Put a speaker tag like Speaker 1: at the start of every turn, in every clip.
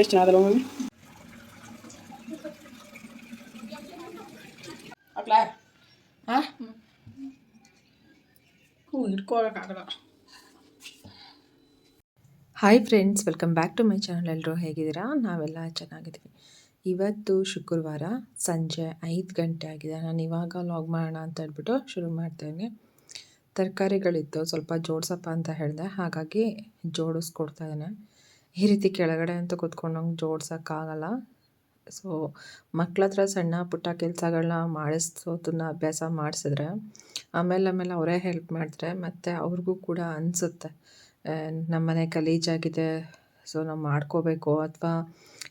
Speaker 1: ಎಷ್ಟು ಚೆನ್ನಾಗಲ್ಲ ಮಮ್ಮಿ ಹಾಕ್ಲಾ ಹಾಂ ಹ್ಞೂ ಹಿಡ್ಕೋಬೇಕಾಗಲ್ಲ
Speaker 2: hi friends welcome back to my channel ಎಲ್ಲರೂ ಹೇಗಿದ್ದೀರಾ? ನಾವೆಲ್ಲ ಚೆನ್ನಾಗಿದ್ದೀವಿ. ಇವತ್ತು ಶುಕ್ರವಾರ ಸಂಜೆ ಐದು ಗಂಟೆ ಆಗಿದೆ. ನಾನು ಇವಾಗ ಲಾಗ್ ಮಾಡೋಣ ಅಂತ ಹೇಳ್ಬಿಟ್ಟು ಶುರು ಮಾಡ್ತಾಯಿದ್ದೀನಿ ತರಕಾರಿಗಳಿತ್ತು. ಸ್ವಲ್ಪ ಜೋಡಿಸಪ್ಪ ಅಂತ ಹೇಳಿದೆ. ಹಾಗಾಗಿ ಜೋಡಿಸ್ಕೊಡ್ತಾ ಇದ್ದೇನೆ. ಈ ರೀತಿ ಕೆಳಗಡೆ ಅಂತ ಕೂತ್ಕೊಂಡಂಗೆ ಜೋಡ್ಸೋಕ್ಕಾಗಲ್ಲ. ಸೊ ಮಕ್ಳ ಹತ್ರ ಸಣ್ಣ ಪುಟ್ಟ ಕೆಲಸಗಳನ್ನ ಮಾಡಿಸೋದನ್ನ ಅಭ್ಯಾಸ ಮಾಡಿಸಿದ್ರೆ, ಆಮೇಲೆ ಆಮೇಲೆ ಅವರೇ ಹೆಲ್ಪ್ ಮಾಡಿದ್ರೆ ಮತ್ತು ಅವ್ರಿಗೂ ಕೂಡ ಅನಿಸುತ್ತೆ. ನಮ್ಮನೆ ಕಲೀಜಾಗಿದೆ ಸೊ ನಾವು ಮಾಡ್ಕೋಬೇಕು, ಅಥವಾ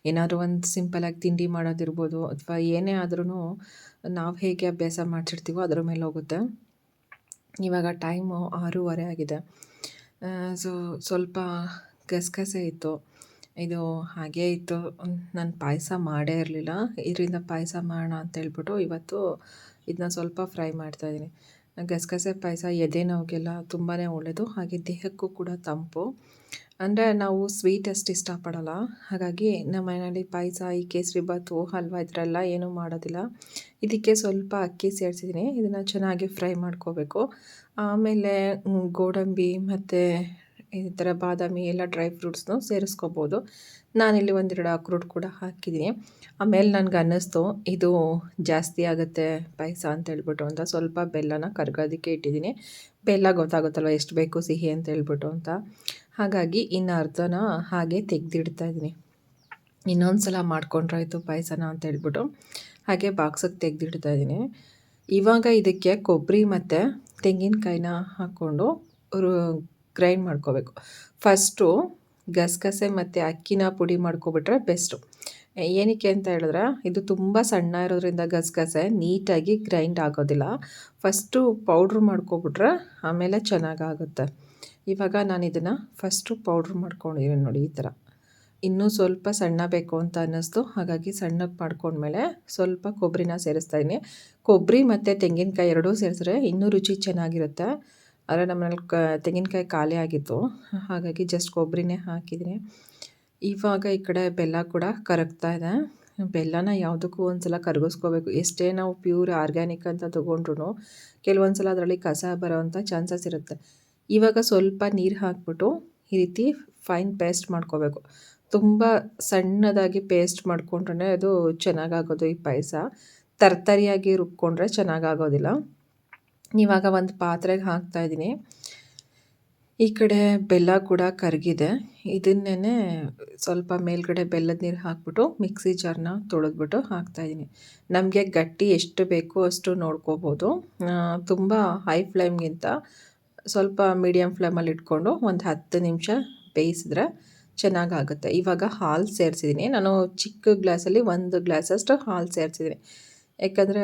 Speaker 2: ಏನಾದರೂ ಒಂದು ಸಿಂಪಲಾಗಿ ತಿಂಡಿ ಮಾಡೋದಿರ್ಬೋದು, ಅಥವಾ ಏನೇ ಆದ್ರೂ ನಾವು ಹೇಗೆ ಅಭ್ಯಾಸ ಮಾಡಿಸಿರ್ತೀವೋ ಅದ್ರ ಮೇಲೆ ಹೋಗುತ್ತೆ. ಇವಾಗ ಟೈಮು ಆರೂವರೆ ಆಗಿದೆ. ಸೊ ಸ್ವಲ್ಪ ಗಸಗಸೆ ಇತ್ತು. ಇದು ಹಾಗೇ ಇತ್ತು. ನಾನು ಪಾಯಸ ಮಾಡೇ ಇರಲಿಲ್ಲ. ಇದರಿಂದ ಪಾಯಸ ಮಾಡೋಣ ಅಂತ ಹೇಳ್ಬಿಟ್ಟು ಇವತ್ತು ಇದನ್ನ ಸ್ವಲ್ಪ ಫ್ರೈ ಮಾಡ್ತಾಯಿದ್ದೀನಿ ಗಸಗಸೆ ಪಾಯಸ ಎದೆ ನೋವಿಗೆಲ್ಲ ತುಂಬಾ ಒಳ್ಳೆಯದು ಹಾಗೆ ದೇಹಕ್ಕೂ ಕೂಡ ತಂಪು. ಅಂದರೆ ನಾವು ಸ್ವೀಟ್ ಅಷ್ಟು ಇಷ್ಟಪಡಲ್ಲ. ಹಾಗಾಗಿ ನಮ್ಮ ಮನೆಯಲ್ಲಿ ಪಾಯಸ, ಈ ಕೇಸರಿಬಾತು ಹಲ್ವಾ ಇದರೆಲ್ಲ ಏನೂ ಮಾಡೋದಿಲ್ಲ. ಇದಕ್ಕೆ ಸ್ವಲ್ಪ ಅಕ್ಕಿ ಸೇರಿಸಿದ್ದೀನಿ. ಇದನ್ನು ಚೆನ್ನಾಗಿ ಫ್ರೈ ಮಾಡ್ಕೋಬೇಕು. ಆಮೇಲೆ ಗೋಡಂಬಿ ಮತ್ತು ಈ ಥರ ಬಾದಾಮಿ ಎಲ್ಲ ಡ್ರೈ ಫ್ರೂಟ್ಸ್ನು ಸೇರಿಸ್ಕೋಬೋದು. ನಾನಿಲ್ಲಿ ಒಂದೆರಡು ಅಕ್ರೂಟ್ ಕೂಡ ಹಾಕಿದ್ದೀನಿ. ಆಮೇಲೆ ನನಗೆ ಅನ್ನಿಸ್ತು, ಇದು ಜಾಸ್ತಿ ಆಗುತ್ತೆ ಪಾಯಸ ಅಂತ ಹೇಳ್ಬಿಟ್ಟು ಅಂತ ಸ್ವಲ್ಪ ಬೆಲ್ಲನ ಕರ್ಗೋದಕ್ಕೆ ಇಟ್ಟಿದ್ದೀನಿ. ಬೆಲ್ಲ ಗೊತ್ತಾಗುತ್ತಲ್ವ ಎಷ್ಟು ಬೇಕು ಸಿಹಿ ಅಂತ ಹೇಳ್ಬಿಟ್ಟು ಅಂತ. ಹಾಗಾಗಿ ಇನ್ನು ಅರ್ಧನ ಹಾಗೆ ತೆಗೆದಿಡ್ತಾ ಇದ್ದೀನಿ. ಇನ್ನೊಂದು ಸಲ ಮಾಡ್ಕೊಂಡ್ರಾಯ್ತು ಪಾಯಸನ ಅಂತ ಹೇಳ್ಬಿಟ್ಟು. ಹಾಗೆ ಬಾಕ್ಸಿಗೆ ತೆಗೆದಿಡ್ತಾ ಇದ್ದೀನಿ. ಇವಾಗ ಇದಕ್ಕೆ ಕೊಬ್ಬರಿ ಮತ್ತು ತೆಂಗಿನಕಾಯಿನ ಹಾಕ್ಕೊಂಡು ಗ್ರೈಂಡ್ ಮಾಡ್ಕೋಬೇಕು. ಫಸ್ಟು ಗಸಗಸೆ ಮತ್ತು ಅಕ್ಕಿನ ಪುಡಿ ಮಾಡ್ಕೊಬಿಟ್ರೆ ಬೆಸ್ಟು ಏನಕ್ಕೆ ಅಂತ ಹೇಳಿದ್ರೆ, ಇದು ತುಂಬ ಸಣ್ಣ ಇರೋದ್ರಿಂದ ಗಸಗಸೆ ನೀಟಾಗಿ ಗ್ರೈಂಡ್ ಆಗೋದಿಲ್ಲ. ಫಸ್ಟು ಪೌಡ್ರ್ ಮಾಡ್ಕೊಬಿಟ್ರೆ ಆಮೇಲೆ ಚೆನ್ನಾಗಾಗುತ್ತೆ. ಇವಾಗ ನಾನು ಇದನ್ನು ಫಸ್ಟು ಪೌಡ್ರ್ ಮಾಡ್ಕೊಂಡಿದ್ದೀನಿ ನೋಡಿ ಈ ಥರ. ಇನ್ನೂ ಸ್ವಲ್ಪ ಸಣ್ಣ ಬೇಕು ಅಂತ ಅನ್ನಿಸ್ತು. ಹಾಗಾಗಿ ಸಣ್ಣಕ್ಕೆ ಮಾಡ್ಕೊಂಡ್ಮೇಲೆ ಸ್ವಲ್ಪ ಕೊಬ್ಬರಿನ ಸೇರಿಸ್ತಾ ಇದ್ದೀನಿ ಕೊಬ್ಬರಿ ಮತ್ತು ತೆಂಗಿನಕಾಯಿ ಎರಡೂ ಸೇರಿಸಿದ್ರೆ ಇನ್ನೂ ರುಚಿ ಚೆನ್ನಾಗಿರುತ್ತೆ. ಆದರೆ ನಮ್ಮನೇಲಿ ಕ, ತೆಂಗಿನಕಾಯಿ ಖಾಲಿ ಆಗಿತ್ತು. ಹಾಗಾಗಿ ಜಸ್ಟ್ ಕೊಬ್ಬರಿನೇ ಹಾಕಿದ್ದೀನಿ. ಇವಾಗ ಈ ಕಡೆ ಬೆಲ್ಲ ಕೂಡ ಕರಗ್ತಾ ಇದೆ. ಬೆಲ್ಲನ ಯಾವುದಕ್ಕೂ ಒಂದು ಸಲ ಕರಗಿಸ್ಕೋಬೇಕು. ಎಷ್ಟೇ ನಾವು ಪ್ಯೂರ್ ಆರ್ಗ್ಯಾನಿಕ್ ಅಂತ ತೊಗೊಂಡ್ರು ಕೆಲವೊಂದು ಸಲ ಅದರಲ್ಲಿ ಕಸ ಬರೋವಂಥ ಚಾನ್ಸಸ್ ಇರುತ್ತೆ. ಇವಾಗ ಸ್ವಲ್ಪ ನೀರು ಹಾಕ್ಬಿಟ್ಟು ಈ ರೀತಿ ಫೈನ್ ಪೇಸ್ಟ್ ಮಾಡ್ಕೋಬೇಕು. ತುಂಬ ಸಣ್ಣದಾಗಿ ಪೇಸ್ಟ್ ಮಾಡಿಕೊಂಡ್ರೆ ಅದು ಚೆನ್ನಾಗಾಗೋದು ಈ ಪಾಯಸ. ತರ್ತರಿಯಾಗಿ ರುಬ್ಕೊಂಡ್ರೆ ಚೆನ್ನಾಗಾಗೋದಿಲ್ಲ. ಇವಾಗ ಒಂದು ಪಾತ್ರೆಗೆ ಹಾಕ್ತಾ ಇದ್ದೀನಿ. ಈ ಕಡೆ ಬೆಲ್ಲ ಕೂಡ ಕರಗಿದೆ. ಇದನ್ನೇ ಸ್ವಲ್ಪ ಮೇಲ್ಗಡೆ ಬೆಲ್ಲದ ನೀರು ಹಾಕ್ಬಿಟ್ಟು ಮಿಕ್ಸಿ ಜಾರ್ನ ತೊಳೆದ್ಬಿಟ್ಟು ಹಾಕ್ತಾಯಿದ್ದೀನಿ ನಮಗೆ ಗಟ್ಟಿ ಎಷ್ಟು ಬೇಕೋ ಅಷ್ಟು ನೋಡ್ಕೋಬೋದು. ತುಂಬ ಹೈ ಫ್ಲೇಮ್ಗಿಂತ ಸ್ವಲ್ಪ ಮೀಡಿಯಮ್ ಫ್ಲೇಮಲ್ಲಿ ಇಟ್ಕೊಂಡು ಒಂದು ಹತ್ತು ನಿಮಿಷ ಬೇಯಿಸಿದ್ರೆ ಚೆನ್ನಾಗಾಗುತ್ತೆ. ಇವಾಗ ಹಾಲು ಸೇರಿಸಿದ್ದೀನಿ. ನಾನು ಚಿಕ್ಕ ಗ್ಲಾಸಲ್ಲಿ ಒಂದು ಗ್ಲಾಸಷ್ಟು ಹಾಲು ಸೇರಿಸಿದ್ದೀನಿ. ಯಾಕಂದರೆ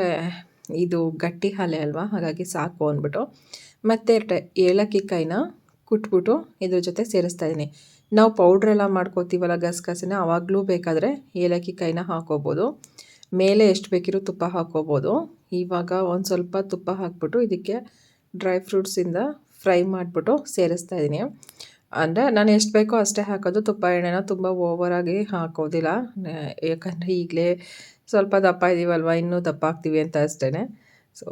Speaker 2: ಇದು ಗಟ್ಟಿ ಹಾಲೆ ಅಲ್ವಾ? ಹಾಗಾಗಿ ಸಾಕು ಅಂದ್ಬಿಟ್ಟು. ಮತ್ತೆ ಏಲಕ್ಕಿ ಕಾಯಿನ ಕುಟ್ಬಿಟ್ಟು ಇದ್ರ ಜೊತೆ ಸೇರಿಸ್ತಾ ಇದ್ದೀನಿ ನಾವು ಪೌಡ್ರೆಲ್ಲ ಮಾಡ್ಕೋತೀವಲ್ಲ ಗಸಗಸೆನ ಆವಾಗಲೂ ಬೇಕಾದರೆ ಏಲಕ್ಕಿ ಕಾಯಿನ ಹಾಕೋಬೋದು. ಮೇಲೆ ಎಷ್ಟು ಬೇಕಿರೋ ತುಪ್ಪ ಹಾಕೋಬೋದು. ಇವಾಗ ಒಂದು ಸ್ವಲ್ಪ ತುಪ್ಪ ಹಾಕ್ಬಿಟ್ಟು ಇದಕ್ಕೆ ಡ್ರೈ ಫ್ರೂಟ್ಸಿಂದ ಫ್ರೈ ಮಾಡಿಬಿಟ್ಟು ಸೇರಿಸ್ತಾ ಇದ್ದೀನಿ ಅಂದರೆ ನಾನು ಎಷ್ಟು ಬೇಕೋ ಅಷ್ಟೇ ಹಾಕೋದು. ತುಪ್ಪ ಎಣ್ಣೆನ ತುಂಬ ಓವರಾಗಿ ಹಾಕೋದಿಲ್ಲ. ಯಾಕಂದರೆ ಈಗಲೇ ಸ್ವಲ್ಪ ದಪ್ಪ ಇದ್ದೀವಲ್ವ ಇನ್ನೂ ದಪ್ಪ ಆಗ್ತೀವಿ ಅಂತ ಅಷ್ಟೇ ಸೊ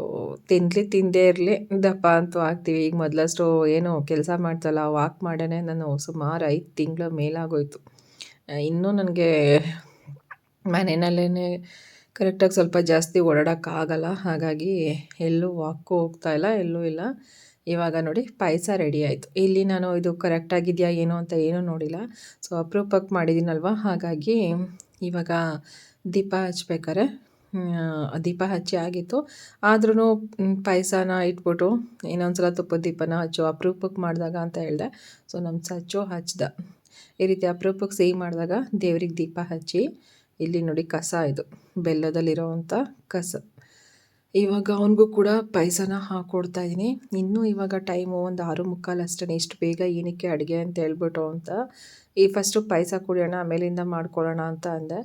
Speaker 2: ತಿನ್ನಲಿ ತಿಂದೇ ಇರಲಿ. ದಪ್ಪ ಅಂತೂ ಆಗ್ತೀವಿ. ಈಗ ಮೊದಲಷ್ಟು ಏನು ಕೆಲಸ ಮಾಡ್ತಲ್ಲ ವಾಕ್ ಮಾಡೇ ನಾನು ಸುಮಾರು ಐದು ತಿಂಗಳ ಮೇಲಾಗೋಯ್ತು. ಇನ್ನೂ ನನಗೆ ಮನೆಯಲ್ಲೇ ಕರೆಕ್ಟಾಗಿ ಸ್ವಲ್ಪ ಜಾಸ್ತಿ ಓಡಾಡೋಕ್ಕಾಗಲ್ಲ. ಹಾಗಾಗಿ ಎಲ್ಲೂ ವಾಕು ಹೋಗ್ತಾ ಇಲ್ಲ, ಎಲ್ಲೂ ಇಲ್ಲ. ಇವಾಗ ನೋಡಿ, ಪಾಯಸ ರೆಡಿ ಆಯಿತು. ಇಲ್ಲಿ ನಾನು ಇದು ಕರೆಕ್ಟಾಗಿದೆಯಾ ಏನು ಅಂತ ಏನೂ ನೋಡಿಲ್ಲ. ಸೊ ಅಪ್ರೂಪಕ್ಕೆ ಮಾಡಿದ್ದೀನಲ್ವ? ಹಾಗಾಗಿ ಇವಾಗ ದೀಪ ಹಚ್ಬೇಕಾರೆ ದೀಪ ಹಚ್ಚಿ ಆಗಿತ್ತು. ಆದ್ರೂ ಪಾಯಸನ ಇಟ್ಬಿಟ್ಟು ಇನ್ನೊಂದು ಸಲ ತುಪ್ಪದ ದೀಪನ ಹಚ್ಚು. ಅಪ್ರೂಪಕ್ಕೆ ಮಾಡಿದಾಗ ಅಂತ ಹೇಳಿದೆ. ಸೊ ನಮ್ಮ ಸಚ್ಚು ಹಚ್ಚಿದೆ ಈ ರೀತಿ ಅಪ್ರೂಪಕ್ಕೆ ಸಿಹಿ ಮಾಡಿದಾಗ ದೇವ್ರಿಗೆ ದೀಪ ಹಚ್ಚಿ ಇಲ್ಲಿ ನೋಡಿ ಕಸ ಇದು ಬೆಲ್ಲದಲ್ಲಿರೋವಂಥ ಕಸ. ಇವಾಗ ಅವನಿಗೂ ಕೂಡ ಪಾಯಸನ ಹಾಕ್ಕೊಡ್ತಾ ಇದ್ದೀನಿ ಇನ್ನೂ ಇವಾಗ ಟೈಮು ಒಂದು ಆರು ಮುಕ್ಕಾಲು ಅಷ್ಟೇ ಇಷ್ಟು ಬೇಗ ಏನಕ್ಕೆ ಅಡುಗೆ ಅಂತ ಹೇಳ್ಬಿಟ್ಟು ಅಂತ, ಈ ಫಸ್ಟು ಪಾಯಸ ಕುಡಿಯೋಣ, ಆಮೇಲಿಂದ ಮಾಡ್ಕೊಳ್ಳೋಣ ಅಂತ ಅಂದೆ.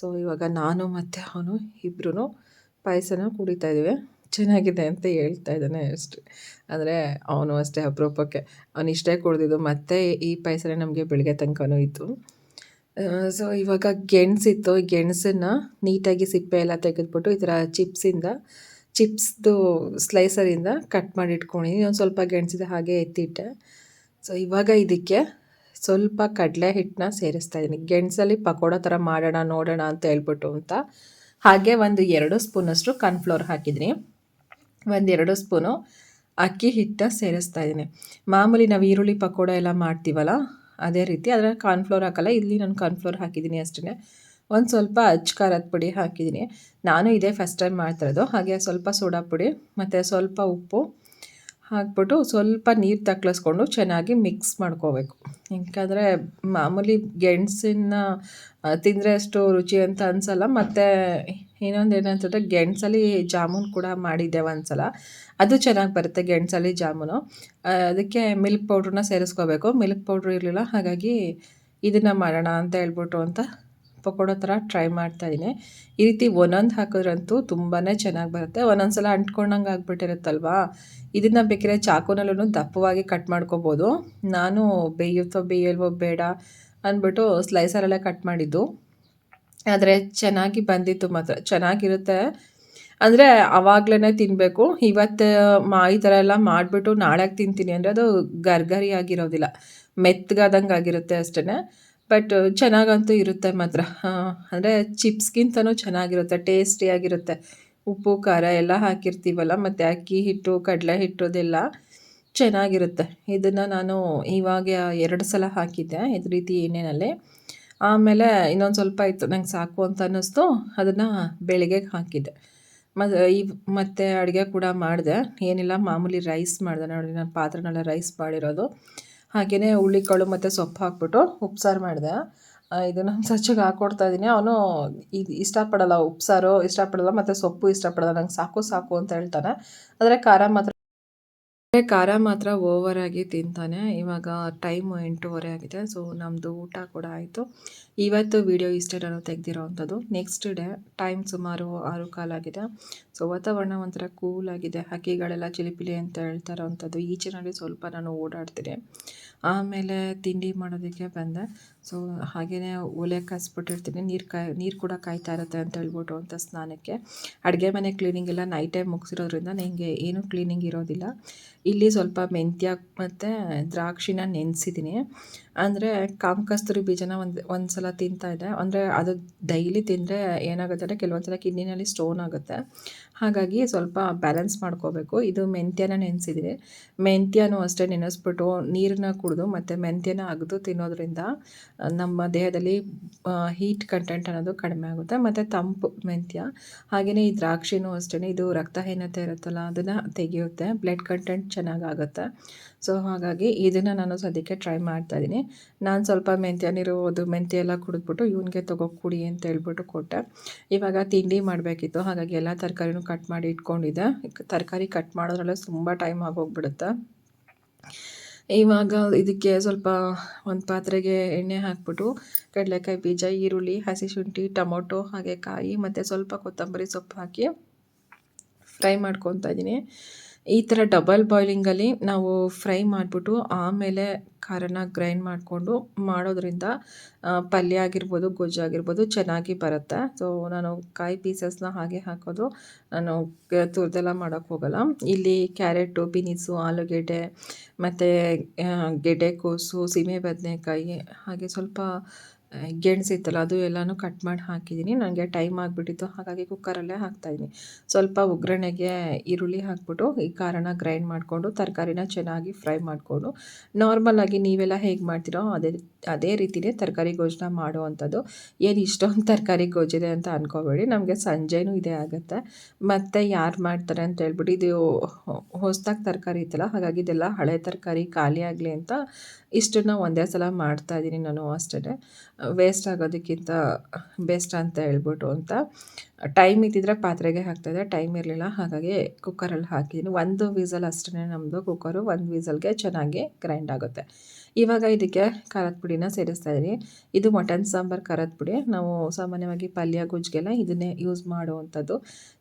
Speaker 2: ಸೊ ಇವಾಗ ನಾನು ಮತ್ತು ಅವನು ಇಬ್ಬರೂ ಪಾಯಸನ ಕುಡಿತಾ ಇದ್ದೀವಿ ಚೆನ್ನಾಗಿದೆ ಅಂತ ಹೇಳ್ತಾ ಇದ್ದಾನೆ ಅಷ್ಟೆ. ಅಂದರೆ ಅವನು ಅಷ್ಟೇ ಅಪರೂಪಕ್ಕೆ. ಅವನು ಇಷ್ಟೇ ಕುಡ್ದಿದ್ದು ಮತ್ತೆ ಈ ಪಾಯಸನೇ ನಮಗೆ ಬೆಳಗ್ಗೆ ತನಕನೂ ಇತ್ತು. ಸೊ ಇವಾಗ ಗೆಣಸಿತ್ತು ಗೆಣಸನ್ನು ನೀಟಾಗಿ ಸಿಪ್ಪೆ ಎಲ್ಲ ತೆಗೆದ್ಬಿಟ್ಟು ಈ ಥರ ಚಿಪ್ಸಿಂದ, ಚಿಪ್ಸ್ದು ಸ್ಲೈಸರಿಂದ ಕಟ್ ಮಾಡಿ ಇಟ್ಕೊಂಡಿದ್ದೀನಿ. ಒಂದು ಸ್ವಲ್ಪ ಗೆಣಸಿದೆ ಹಾಗೆ ಎತ್ತಿಟ್ಟೆ. ಸೊ ಇವಾಗ ಇದಕ್ಕೆ ಸ್ವಲ್ಪ ಕಡಲೆ ಹಿಟ್ಟನ್ನ ಸೇರಿಸ್ತಾ ಇದ್ದೀನಿ. ಗೆಣಸಲ್ಲಿ ಪಕೋಡ ಥರ ಮಾಡೋಣ, ನೋಡೋಣ ಅಂತ ಹೇಳ್ಬಿಟ್ಟು ಅಂತ. ಹಾಗೆ ಒಂದು ಎರಡು ಸ್ಪೂನಷ್ಟು ಕಾರ್ನ್ಫ್ಲೋರ್ ಹಾಕಿದ್ದೀನಿ. ಒಂದೆರಡು ಸ್ಪೂನು ಅಕ್ಕಿ ಹಿಟ್ಟನ್ನ ಸೇರಿಸ್ತಾ ಇದ್ದೀನಿ. ಮಾಮೂಲಿ ನಾವು ಈರುಳ್ಳಿ ಪಕೋಡ ಎಲ್ಲ ಮಾಡ್ತೀವಲ್ಲ ಅದೇ ರೀತಿ ಅದರ ಕಾರ್ನ್ಫ್ಲೋರ್ ಹಾಕಲ್ಲ. ಇಲ್ಲಿ ನಾನು ಕಾರ್ನ್ಫ್ಲೋರ್ ಹಾಕಿದ್ದೀನಿ ಅಷ್ಟೇ ಒಂದು ಸ್ವಲ್ಪ ಅಚ್ಚ ಖಾರದ ಪುಡಿ ಹಾಕಿದ್ದೀನಿ. ನಾನು ಇದೇ ಫಸ್ಟ್ ಟೈಮ್ ಮಾಡ್ತಿರೋದು ಹಾಗೆ ಸ್ವಲ್ಪ ಸೋಡಾ ಪುಡಿ, ಮತ್ತು ಸ್ವಲ್ಪ ಉಪ್ಪು ಹಾಕ್ಬಿಟ್ಟು ಸ್ವಲ್ಪ ನೀರು ತಕ್ಳಿಸ್ಕೊಂಡು ಚೆನ್ನಾಗಿ ಮಿಕ್ಸ್ ಮಾಡ್ಕೋಬೇಕು. ಯಾಕಂದರೆ ಮಾಮೂಲಿ ಗೆಣಸಿನ ತಿಂದರೆ ಅಷ್ಟು ರುಚಿ ಅಂತ ಅನಿಸಲ್ಲ. ಮತ್ತು ಇನ್ನೊಂದು ಏನಂತಂದರೆ ಗೆಣಸಲ್ಲಿ ಜಾಮೂನ್ ಕೂಡ ಮಾಡಿದ್ದೆ ಒಂದು ಸಲ ಅದು ಚೆನ್ನಾಗಿ ಬರುತ್ತೆ ಗೆಣಸಲ್ಲಿ ಜಾಮೂನು. ಅದಕ್ಕೆ ಮಿಲ್ಕ್ ಪೌಡ್ರನ್ನ ಸೇರಿಸ್ಕೋಬೇಕು. ಮಿಲ್ಕ್ ಪೌಡ್ರ್ ಇರಲಿಲ್ಲ, ಹಾಗಾಗಿ ಇದನ್ನು ಮಾಡೋಣ ಅಂತ ಹೇಳ್ಬಿಟ್ಟು ಅಂತ ಪಕೋಡೋ ಥರ ಟ್ರೈ ಮಾಡ್ತಾಯಿದ್ದೀನಿ ಈ ರೀತಿ ಒಂದೊಂದು ಹಾಕಿದ್ರಂತೂ ತುಂಬಾ ಚೆನ್ನಾಗಿ ಬರುತ್ತೆ. ಒಂದೊಂದು ಸಲ ಅಂಟ್ಕೊಂಡಂಗೆ ಆಗ್ಬಿಟ್ಟಿರುತ್ತಲ್ವಾ? ಇದನ್ನು ಬೇಕಿದ್ರೆ ಚಾಕುನಲ್ಲೂ ದಪ್ಪವಾಗಿ ಕಟ್ ಮಾಡ್ಕೋಬೋದು. ನಾನು ಬೇಯುತ್ತೋ ಬೇಯಲ್ವೋ ಬೇಡ ಅಂದ್ಬಿಟ್ಟು ಸ್ಲೈಸರಲ್ಲೇ ಕಟ್ ಮಾಡಿದ್ದು. ಆದರೆ ಚೆನ್ನಾಗಿ ಬಂದಿತ್ತು ಮಾತ್ರ. ಚೆನ್ನಾಗಿರುತ್ತೆ. ಅಂದರೆ ಆವಾಗಲೇ ತಿನ್ನಬೇಕು ಇವತ್ತು, ಮಾ, ಈ ಥರ ಎಲ್ಲ ಮಾಡಿಬಿಟ್ಟು ನಾಳೆಗೆ ತಿಂತೀನಿ ಅಂದರೆ ಅದು ಗರ್ಗರಿ ಆಗಿರೋದಿಲ್ಲ. ಮೆತ್ತಗಾದಂಗೆ ಆಗಿರುತ್ತೆ ಅಷ್ಟೇ ಬಟ್ ಚೆನ್ನಾಗಂತೂ ಇರುತ್ತೆ ಮಾತ್ರ. ಅಂದರೆ ಚಿಪ್ಸ್ಗಿಂತನೂ ಚೆನ್ನಾಗಿರುತ್ತೆ. ಟೇಸ್ಟಿಯಾಗಿರುತ್ತೆ ಉಪ್ಪು, ಖಾರ ಎಲ್ಲ ಹಾಕಿರ್ತೀವಲ್ಲ, ಮತ್ತು ಅಕ್ಕಿ ಹಿಟ್ಟು, ಕಡಲೆ ಹಿಟ್ಟು ಅದೆಲ್ಲ ಚೆನ್ನಾಗಿರುತ್ತೆ. ಇದನ್ನು ನಾನು ಇವಾಗ ಎರಡು ಸಲ ಹಾಕಿದ್ದೆ. ಇದೇ ರೀತಿ ಎಣ್ಣೆಯಲ್ಲಿ ಆಮೇಲೆ ಇನ್ನೊಂದು ಸ್ವಲ್ಪ ಇತ್ತು, ನಂಗೆ ಸಾಕು ಅಂತ ಅನ್ನಿಸ್ತು, ಅದನ್ನು ಬೆಳಗ್ಗೆಗೆ ಹಾಕಿದ್ದೆ. ಮತ್ತು ಈ ಮತ್ತು ಅಡುಗೆ ಕೂಡ ಮಾಡಿದೆ. ಏನಿಲ್ಲ, ಮಾಮೂಲಿ ರೈಸ್ ಮಾಡಿದೆ. ನೋಡಿ ನಾನು ಪಾತ್ರೆನೆಲ್ಲ ರೈಸ್ ಮಾಡಿರೋದು. ಹಾಗೆಯೇ ಹುಳ್ಳಿಕಾಳು ಮತ್ತು ಸೊಪ್ಪು ಹಾಕ್ಬಿಟ್ಟು ಉಪ್ಸಾರು ಮಾಡಿದೆ. ಇದನ್ನು ಸಚ್ಚಿಗೆ ಹಾಕ್ಕೊಡ್ತಾ ಇದ್ದೀನಿ ಅವನು ಇದು ಇಷ್ಟಪಡಲ್ಲ ಉಪ್ಸಾರು, ಇಷ್ಟಪಡಲ್ಲ ಮತ್ತು ಸೊಪ್ಪು ಇಷ್ಟಪಡಲ್ಲ, ನಂಗೆ ಸಾಕು ಸಾಕು ಅಂತ ಹೇಳ್ತಾನೆ. ಆದರೆ ಖಾರ ಮಾತ್ರ ಖಾರ ಮಾತ್ರ ಓವರ್ ಆಗಿ ತಿಂತಾನೆ. ಇವಾಗ ಟೈಮು ಎಂಟೂವರೆ ಆಗಿದೆ ಸೊ ನಮ್ಮದು ಊಟ ಕೂಡ ಆಯಿತು. ಇವತ್ತು ವಿಡಿಯೋ ಇಷ್ಟೇ ನಾನು ತೆಗೆದಿರೋ ಅಂಥದ್ದು ನೆಕ್ಸ್ಟ್ ಡೇ ಟೈಮ್ ಸುಮಾರು ಆರು ಕಾಲಾಗಿದೆ. ಸೊ ವಾತಾವರಣ ಒಂಥರ ಆಗಿದೆ. ಹಕ್ಕಿಗಳೆಲ್ಲ ಚಿಲಿಪಿಲಿ ಅಂತ ಹೇಳ್ತಾರೋ ಅಂಥದ್ದು. ಈಚಿನಲ್ಲಿ ಸ್ವಲ್ಪ ನಾನು ಓಡಾಡ್ತೀನಿ ಆಮೇಲೆ ತಿಂಡಿ ಮಾಡೋದಕ್ಕೆ ಬಂದೆ. ಸೊ ಹಾಗೆಯೇ ಒಲೆ ಕಾಯಿಸ್ಬಿಟ್ಟಿರ್ತೀನಿ. ನೀರು ಕಾಯಿ, ನೀರು ಕೂಡ ಕಾಯ್ತಾ ಇರುತ್ತೆ ಅಂತ ಹೇಳ್ಬಿಟ್ಟು ಅಂತ ಸ್ನಾನಕ್ಕೆ. ಅಡುಗೆ ಮನೆ ಕ್ಲೀನಿಂಗ್ ಎಲ್ಲ ನೈಟ್ ಟೈಮ್ ಮುಗಿಸಿರೋದ್ರಿಂದ ನನಗೆ ಏನೂ ಕ್ಲೀನಿಂಗ್ ಇರೋದಿಲ್ಲ. ಇಲ್ಲಿ ಸ್ವಲ್ಪ ಮೆಂತ್ಯ ಮತ್ತು ದ್ರಾಕ್ಷಿನ ನೆನೆಸಿದ್ದೀನಿ. ಅಂದರೆ ಕಾಮಕಸ್ತೂರಿ ಬೀಜನ ಒಂದು ಒಂದು ಸಲ ಇದೆ. ಅಂದರೆ ಅದು ಡೈಲಿ ತಿಂದರೆ ಏನಾಗುತ್ತೆ ಅಂದರೆ ಕೆಲವೊಂದು ಸಲ ಕಿಡ್ನಿನಲ್ಲಿ ಸ್ಟೋನ್ ಆಗುತ್ತೆ. ಹಾಗಾಗಿ ಸ್ವಲ್ಪ ಬ್ಯಾಲೆನ್ಸ್ ಮಾಡ್ಕೋಬೇಕು. ಇದು ಮೆಂತ್ಯನ ನೆನೆಸಿದ್ದೀನಿ ಮೆಂತ್ಯನೂ ಅಷ್ಟೇ ನೆನೆಸ್ಬಿಟ್ಟು ನೀರನ್ನ ಕುಡಿದು ಮತ್ತು ಮೆಂತ್ಯನ ಅಗದು ತಿನ್ನೋದ್ರಿಂದ ನಮ್ಮ ದೇಹದಲ್ಲಿ ಹೀಟ್ ಕಂಟೆಂಟ್ ಅನ್ನೋದು ಕಡಿಮೆ ಆಗುತ್ತೆ. ಮತ್ತು ತಂಪು ಮೆಂತ್ಯ. ಹಾಗೆಯೇ ಈ ದ್ರಾಕ್ಷಿನೂ ಅಷ್ಟೇ ಇದು ರಕ್ತಹೀನತೆ ಇರುತ್ತಲ್ಲ, ಅದನ್ನು ತೆಗೆಯುತ್ತೆ. ಬ್ಲಡ್ ಕಂಟೆಂಟ್ ಚೆನ್ನಾಗಾಗುತ್ತೆ ಸೊ ಹಾಗಾಗಿ ಇದನ್ನು ನಾನು ಸದ್ಯಕ್ಕೆ ಟ್ರೈ ಮಾಡ್ತಾಯಿದ್ದೀನಿ ನಾನು ಸ್ವಲ್ಪ ಮೆಂತ್ಯ ನೀರು ಮೆಂತ್ಯ ಎಲ್ಲ ಕುಡಿದ್ಬಿಟ್ಟು ಇವನಿಗೆ ತಗೋ ಕುಡಿ ಅಂತ ಹೇಳ್ಬಿಟ್ಟು ಕೊಟ್ಟೆ. ಇವಾಗ ತಿಂಡಿ ಮಾಡಬೇಕಿತ್ತು. ಹಾಗಾಗಿ ಎಲ್ಲ ತರಕಾರಿನೂ ಕಟ್ ಮಾಡಿ ಇಟ್ಕೊಂಡಿದ್ದೆ. ತರಕಾರಿ ಕಟ್ ಮಾಡೋದ್ರಲ್ಲೇ ತುಂಬ ಟೈಮ್ ಆಗೋಗ್ಬಿಡುತ್ತೆ. ಇವಾಗ ಇದಕ್ಕೆ ಸ್ವಲ್ಪ ಒಂದು ಪಾತ್ರೆಗೆ ಎಣ್ಣೆ ಹಾಕ್ಬಿಟ್ಟು ಕಡಲೆಕಾಯಿ ಬೀಜ, ಈರುಳ್ಳಿ, ಹಸಿ ಶುಂಠಿ, ಟೊಮೊಟೊ, ಹಾಗೆ ಕಾಯಿ ಮತ್ತು ಸ್ವಲ್ಪ ಕೊತ್ತಂಬರಿ ಸೊಪ್ಪು ಹಾಕಿ ಫ್ರೈ ಮಾಡ್ಕೊತಾ ಇದ್ದೀನಿ. ಈ ಥರ ಡಬಲ್ ಬಾಯ್ಲಿಂಗಲ್ಲಿ ನಾವು ಫ್ರೈ ಮಾಡಿಬಿಟ್ಟು ಆಮೇಲೆ ಖಾರನ ಗ್ರೈಂಡ್ ಮಾಡಿಕೊಂಡು ಮಾಡೋದ್ರಿಂದ ಪಲ್ಯ ಆಗಿರ್ಬೋದು, ಗೊಜ್ಜು ಆಗಿರ್ಬೋದು ಚೆನ್ನಾಗಿ ಬರುತ್ತೆ. ಸೊ ನಾನು ಕಾಯಿ ಪೀಸಸ್ನ ಹಾಗೆ ಹಾಕೋದು. ನಾನು ತುರ್ದೆಲ್ಲ ಮಾಡೋಕ್ಕೆ ಹೋಗಲ್ಲ. ಇಲ್ಲಿ ಕ್ಯಾರೆಟು ಬೀನಿಸು ಆಲೂಗೆಡ್ಡೆ ಮತ್ತು ಗೆಡ್ಡೆಕೋಸು ಸೀಮೆ, ಬದನೆಕಾಯಿ ಹಾಗೆ ಸ್ವಲ್ಪ ಗೆಣಸಿತ್ತಲ್ಲ ಅದು ಎಲ್ಲನೂ ಕಟ್ ಮಾಡಿ ಹಾಕಿದ್ದೀನಿ ನನಗೆ ಟೈಮ್ ಆಗಿಬಿಟ್ಟಿತ್ತು, ಹಾಗಾಗಿ ಕುಕ್ಕರಲ್ಲೇ ಹಾಕ್ತಾಯಿದ್ದೀನಿ ಸ್ವಲ್ಪ ಒಗ್ಗರಣೆಗೆ ಈರುಳ್ಳಿ ಹಾಕ್ಬಿಟ್ಟು, ಈ ಖಾರನ ಗ್ರೈಂಡ್ ಮಾಡಿಕೊಂಡು, ತರಕಾರಿನ ಚೆನ್ನಾಗಿ ಫ್ರೈ ಮಾಡಿಕೊಂಡು ನಾರ್ಮಲಾಗಿ ನೀವೆಲ್ಲ ಹೇಗೆ ಮಾಡ್ತೀರೋ ಅದೇ ಅದೇ ರೀತಿಯೇ ತರಕಾರಿ ಗೊಜ್ಜನ್ನ ಮಾಡುವಂಥದ್ದು. ಏನು ಇಷ್ಟೊಂದು ತರಕಾರಿ ಗೊಜ್ಜಿದೆ ಅಂತ ಅಂದ್ಕೋಬೇಡಿ ನಮಗೆ ಸಂಜೆನೂ ಇದೇ ಆಗುತ್ತೆ. ಮತ್ತು ಯಾರು ಮಾಡ್ತಾರೆ ಅಂತ ಹೇಳ್ಬಿಟ್ಟು, ಇದು ಹೊಸ್ದಾಗಿ ತರಕಾರಿ ಇತ್ತಲ್ಲ, ಹಾಗಾಗಿ ಇದೆಲ್ಲ ಹಳೆ ತರಕಾರಿ ಖಾಲಿ ಆಗಲಿ ಅಂತ ಇಷ್ಟನ್ನು ಒಂದೇ ಸಲ ಮಾಡ್ತಾಯಿದ್ದೀನಿ ನಾನು ಅಷ್ಟೇ ವೇಸ್ಟ್ ಆಗೋದಕ್ಕಿಂತ ಬೆಸ್ಟ್ ಅಂತ ಹೇಳ್ಬಿಟ್ಟು ಅಂತ ಟೈಮ್ ಇದ್ದಿದ್ರೆ ಪಾತ್ರೆಗೆ ಹಾಕ್ತಾಯಿದ್ದೆ ಟೈಮ್ ಇರಲಿಲ್ಲ, ಹಾಗಾಗಿ ಕುಕ್ಕರಲ್ಲಿ ಹಾಕಿದ್ದೀನಿ ಒಂದು ವೀಸಲ್ ಅಷ್ಟೇ ನಮ್ಮದು ಕುಕ್ಕರು ಒಂದು ವೀಸಲ್ಗೆ ಚೆನ್ನಾಗಿ ಗ್ರೈಂಡ್ ಆಗುತ್ತೆ. ಇವಾಗ ಇದಕ್ಕೆ ಖಾರದ ಪುಡಿನ ಸೇರಿಸ್ತಾ ಇದ್ದೀನಿ. ಇದು ಮಟನ್ ಸಾಂಬಾರು ಖಾರದ ಪುಡಿ. ನಾವು ಸಾಮಾನ್ಯವಾಗಿ ಪಲ್ಯ ಗುಜ್ಜಿಗೆಲ್ಲ ಇದನ್ನೇ ಯೂಸ್ ಮಾಡುವಂಥದ್ದು.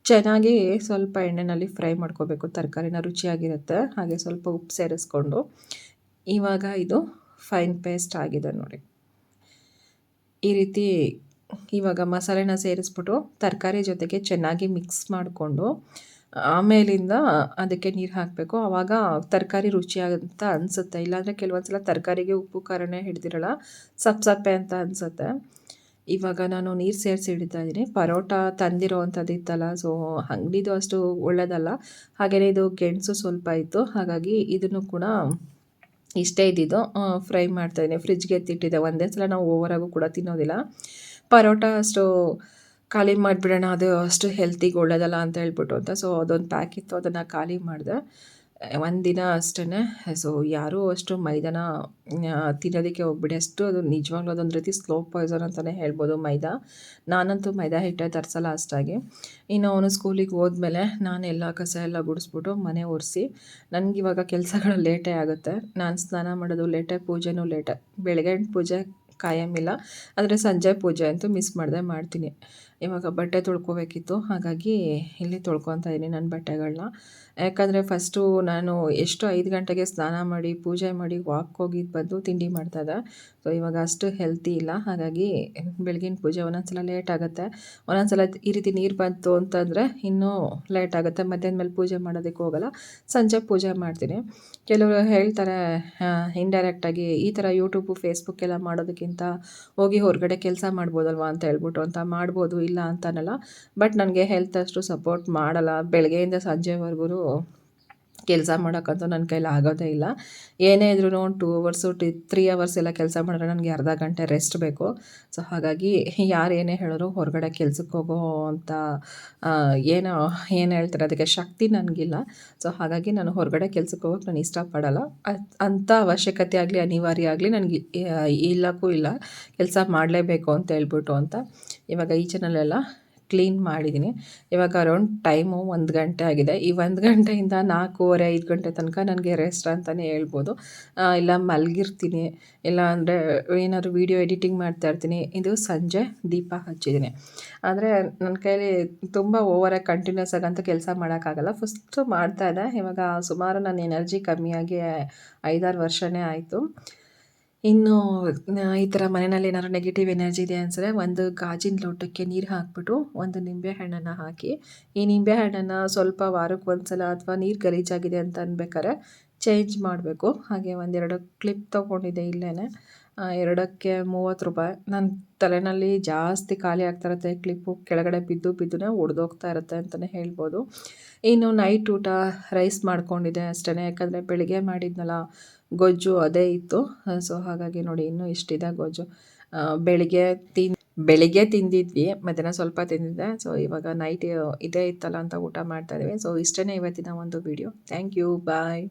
Speaker 2: ಚೆನ್ನಾಗಿ ಸ್ವಲ್ಪ ಎಣ್ಣೆಯಲ್ಲಿ ಫ್ರೈ ಮಾಡ್ಕೋಬೇಕು. ತರಕಾರಿನ ರುಚಿಯಾಗಿರುತ್ತೆ. ಹಾಗೆ ಸ್ವಲ್ಪ ಉಪ್ಪು ಸೇರಿಸ್ಕೊಂಡು. ಇವಾಗ ಇದು ಫೈನ್ ಪೇಸ್ಟ್ ಆಗಿದೆ ನೋಡಿ. ಈ ರೀತಿ ಇವಾಗ ಮಸಾಲೆನ ಸೇರಿಸ್ಬಿಟ್ಟು ತರಕಾರಿ ಜೊತೆಗೆ ಚೆನ್ನಾಗಿ ಮಿಕ್ಸ್ ಮಾಡಿಕೊಂಡು, ಆಮೇಲಿಂದ ಅದಕ್ಕೆ ನೀರು ಹಾಕಬೇಕು. ಆವಾಗ ತರಕಾರಿ ರುಚಿಯಾಗಂತ ಅನಿಸುತ್ತೆ. ಇಲ್ಲಾಂದರೆ ಕೆಲವೊಂದು ಸಲ ತರಕಾರಿಗೆ ಉಪ್ಪು, ಖಾರನೇ ಹಿಡ್ದಿರಲ್ಲ ಸಪ್ಪೆ ಸಪ್ಪೆ ಅಂತ ಅನಿಸುತ್ತೆ. ಇವಾಗ ನಾನು ನೀರು ಸೇರಿಸಿ ಹಿಡಿತಾ ಇದ್ದೀನಿ ಪರೋಟ ತಂದಿರೋ ಅಂಥದ್ದು ಇತ್ತಲ್ಲ ಸೊ ಅಂಗಡಿದು ಅಷ್ಟು ಒಳ್ಳೆಯದಲ್ಲ ಹಾಗೆಯೇ ಇದು ಗೆಣಸು ಸ್ವಲ್ಪ ಇತ್ತು. ಹಾಗಾಗಿ ಇದನ್ನು ಕೂಡ ಇಷ್ಟೇ ಇದ್ದಿದ್ದು. ಫ್ರೈ ಮಾಡ್ತಾಯಿದ್ದೀನಿ ಫ್ರಿಜ್ಗೆ ಎತ್ತಿಟ್ಟಿದ್ದೆ. ಒಂದೇ ಸಲ ನಾವು ಓವರಾಗೂ ಕೂಡ ತಿನ್ನೋದಿಲ್ಲ. ಪರೋಟ ಅಷ್ಟು ಖಾಲಿ ಮಾಡಿಬಿಡೋಣ, ಅದು ಅಷ್ಟು ಹೆಲ್ತಿಗೆ ಒಳ್ಳೇದಲ್ಲ ಅಂತ ಹೇಳ್ಬಿಟ್ಟು ಅಂತ. ಸೊ ಅದೊಂದು ಪ್ಯಾಕ್ ಇತ್ತು. ಅದನ್ನು ಖಾಲಿ ಮಾಡಿದೆ. ಒಂದಿನ ಅಷ್ಟೇ ಸೊ ಯಾರೂ ಅಷ್ಟು ಮೈದಾನ ತಿನ್ನೋದಕ್ಕೆ ಹೋಗ್ಬಿಡಿ. ಅಷ್ಟು ಅದು ನಿಜವಾಗ್ಲೂ ಅದೊಂದು ರೀತಿ ಸ್ಲೋ ಪಾಯ್ಸನ್ ಅಂತಲೇ ಹೇಳ್ಬೋದು ಮೈದಾ. ನಾನಂತೂ ಮೈದಾ ಹಿಟ್ಟೆ ತರಿಸಲ್ಲ ಅಷ್ಟಾಗಿ. ಇನ್ನು ಅವನು ಸ್ಕೂಲಿಗೆ ಹೋದ್ಮೇಲೆ ನಾನು ಎಲ್ಲ ಕಸ ಎಲ್ಲ ಗುಡಿಸ್ಬಿಟ್ಟು ಮನೆ ಒರೆಸಿ, ನನಗಿವಾಗ ಕೆಲಸಗಳು ಲೇಟೇ ಆಗುತ್ತೆ. ನಾನು ಸ್ನಾನ ಮಾಡೋದು ಲೇಟೇ, ಪೂಜೆನೂ ಲೇಟೇ. ಬೆಳಗ್ಗೆ ಪೂಜೆ ಕಾಯಮಿಲ್ಲ ಆದರೆ ಸಂಜೆ ಪೂಜೆ ಅಂತೂ ಮಿಸ್ ಮಾಡದೆ ಮಾಡ್ತೀನಿ. ಇವಾಗ ಬಟ್ಟೆ ತೊಳ್ಕೊಬೇಕಿತ್ತು. ಹಾಗಾಗಿ ಇಲ್ಲಿ ತೊಳ್ಕೊತಾ ಇದ್ದೀನಿ ನನ್ನ ಬಟ್ಟೆಗಳನ್ನ ಯಾಕಂದರೆ ಫಸ್ಟು ನಾನು ಎಷ್ಟು ಐದು ಗಂಟೆಗೆ ಸ್ನಾನ ಮಾಡಿ, ಪೂಜೆ ಮಾಡಿ ವಾಕ್ ಹೋಗಿದ್ದು ಬಂದು ತಿಂಡಿ ಮಾಡ್ತಾಯಿದ್ದೆ ಸೊ ಇವಾಗ ಅಷ್ಟು ಹೆಲ್ತಿ ಇಲ್ಲ. ಹಾಗಾಗಿ ಬೆಳಗಿನ ಪೂಜೆ ಒಂದೊಂದ್ಸಲ ಲೇಟ್ ಆಗುತ್ತೆ. ಒಂದೊಂದ್ಸಲ ಈ ರೀತಿ ನೀರು ಬಂತು ಅಂತಂದರೆ ಇನ್ನೂ ಲೇಟ್ ಆಗುತ್ತೆ. ಮಧ್ಯಾಹ್ನ ಮೇಲೆ ಪೂಜೆ ಮಾಡೋದಕ್ಕೆ ಹೋಗಲ್ಲ. ಸಂಜೆ ಪೂಜೆ ಮಾಡ್ತೀನಿ. ಕೆಲವರು ಹೇಳ್ತಾರೆ ಇಂಡೈರೆಕ್ಟಾಗಿ ಈ ಥರ ಯೂಟ್ಯೂಬು ಫೇಸ್ಬುಕ್ ಎಲ್ಲ ಮಾಡೋದಕ್ಕಿಂತ ಹೋಗಿ ಹೊರಗಡೆ ಕೆಲಸ ಮಾಡ್ಬೋದಲ್ವಾ ಅಂತ ಹೇಳ್ಬಿಟ್ಟು ಅಂತ ಮಾಡ್ಬೋದು. ಇಲ್ಲ ಅಂತನಲ್ಲ. ಬಟ್ ನನಗೆ ಹೆಲ್ತ್ ಅಷ್ಟು ಸಪೋರ್ಟ್ ಮಾಡಲ್ಲ. ಬೆಳಗ್ಗೆಯಿಂದ ಸಂಜೆವರೆಗೂ ಕೆಲಸ ಮಾಡೋಕ್ಕಂತೂ ನನ್ನ ಕೈಲಿ ಆಗೋದೇ ಇಲ್ಲ. ಏನೇ ಇದ್ರೂ two hours to three hours ಎಲ್ಲ ಕೆಲಸ ಮಾಡಿದ್ರೆ ನನಗೆ ಅರ್ಧ ಗಂಟೆ ರೆಸ್ಟ್ ಬೇಕು. ಸೊ ಹಾಗಾಗಿ ಯಾರು ಏನೇ ಹೇಳಿದ್ರು ಹೊರಗಡೆ ಕೆಲ್ಸಕ್ಕೆ ಹೋಗೋ ಅಂತ ಏನೋ, ಏನು ಹೇಳ್ತಾರೆ ಅದಕ್ಕೆ ಶಕ್ತಿ ನನಗಿಲ್ಲ. ಸೊ ಹಾಗಾಗಿ ನಾನು ಹೊರಗಡೆ ಕೆಲ್ಸಕ್ಕೆ ಹೋಗೋಕೆ ನಾನು ಇಷ್ಟಪಡಲ್ಲ. ಅಂಥ ಅವಶ್ಯಕತೆ ಆಗಲಿ, ಅನಿವಾರ್ಯ ಆಗಲಿ ನನಗೆ ಇಲ್ಲಕ್ಕೂ ಇಲ್ಲ. ಕೆಲಸ ಮಾಡಲೇಬೇಕು ಅಂತ ಹೇಳ್ಬಿಟ್ಟು ಅಂತ ಇವಾಗ ಈಚೆನಲ್ಲೆಲ್ಲ ಕ್ಲೀನ್ ಮಾಡಿದ್ದೀನಿ ಇವಾಗ ಅರೌಂಡ್ ಟೈಮು ಒಂದು ಗಂಟೆ ಆಗಿದೆ. ಈ ಒಂದು ಗಂಟೆಯಿಂದ ನಾಲ್ಕೂವರೆ, ಐದು ಗಂಟೆ ತನಕ ನನಗೆ ರೆಸ್ಟ್ ಅಂತಲೇ ಹೇಳ್ಬೋದು. ಇಲ್ಲ ಮಲಗಿರ್ತೀನಿ. ಇಲ್ಲ ಅಂದರೆ ಏನಾದರೂ ವೀಡಿಯೋ ಎಡಿಟಿಂಗ್ ಮಾಡ್ತಾ ಇರ್ತೀನಿ. ಇದು ಸಂಜೆ ದೀಪ ಹಚ್ಚಿದ್ದೀನಿ ಆದರೆ ನನ್ನ ಕೈಲಿ ತುಂಬ ಓವರಾಗಿ ಕಂಟಿನ್ಯೂಸ್ ಆಗಂತ ಕೆಲಸ ಮಾಡೋಕ್ಕಾಗಲ್ಲ. ಫಸ್ಟು ಮಾಡ್ತಾಯಿದ್ದೆ ಇವಾಗ ಸುಮಾರು ನನ್ನ ಎನರ್ಜಿ ಕಮ್ಮಿಯಾಗಿ ಐದಾರು ವರ್ಷವೇ ಆಯಿತು. ಇನ್ನು ಈ ಥರ ಮನೆಯಲ್ಲಿ ಏನಾದ್ರು ನೆಗೆಟಿವ್ ಎನರ್ಜಿ ಇದೆ ಅನ್ಸಿದ್ರೆ ಒಂದು ಗಾಜಿನ ಲೋಟಕ್ಕೆ ನೀರು ಹಾಕ್ಬಿಟ್ಟು ಒಂದು ನಿಂಬೆ ಹಣ್ಣನ್ನು ಹಾಕಿ, ಈ ನಿಂಬೆ ಹಣ್ಣನ್ನು ಸ್ವಲ್ಪ ವಾರಕ್ಕೆ ಒಂದು ಸಲ ಅಥವಾ ನೀರು ಗಲೀಜಾಗಿದೆ ಅಂತ ಅನ್ಬೇಕಾದ್ರೆ ಚೇಂಜ್ ಮಾಡಬೇಕು. ಹಾಗೆ ಒಂದೆರಡು ಕ್ಲಿಪ್ ತೊಗೊಂಡಿದ್ದೆ ಇಲ್ಲೇ ಎರಡಕ್ಕೆ ಮೂವತ್ತು ರೂಪಾಯಿ. ನನ್ನ ತಲೆಯಲ್ಲಿ ಜಾಸ್ತಿ ಖಾಲಿ ಆಗ್ತಾ ಇರುತ್ತೆ ಕ್ಲಿಪ್ಪು ಕೆಳಗಡೆ ಬಿದ್ದು ಬಿದ್ದುನೇ ಒಡೆದೋಗ್ತಾ ಇರುತ್ತೆ ಅಂತಲೇ ಹೇಳ್ಬೋದು. ಇನ್ನು ನೈಟ್ ಊಟ ರೈಸ್ ಮಾಡ್ಕೊಂಡಿದ್ದೆ ಅಷ್ಟೇ ಯಾಕಂದರೆ ಬೆಳಿಗ್ಗೆ ಮಾಡಿದ್ನಲ್ಲ, ಗೊಜ್ಜು ಅದೇ ಇತ್ತು. ಸೊ, ಹಾಗಾಗಿ ನೋಡಿ ಇನ್ನೂ ಇಷ್ಟಿದೆ ಗೊಜ್ಜು. ಬೆಳಿಗ್ಗೆ ತಿನ್, ಬೆಳಿಗ್ಗೆ ತಿಂದಿದ್ವಿ, ಮಧ್ಯಾಹ್ನ ಸ್ವಲ್ಪ ತಿಂದಿದ್ದೆ. ಸೊ, ಇವಾಗ ನೈಟ್ ಇದೇ ಇತ್ತಲ್ಲ ಅಂತ ಊಟ ಮಾಡ್ತಾ ಇದ್ದೀವಿ. ಸೊ ಇಷ್ಟೇ ಇವತ್ತಿನ ಒಂದು ವಿಡಿಯೋ ಥ್ಯಾಂಕ್ ಯು ಬಾಯ್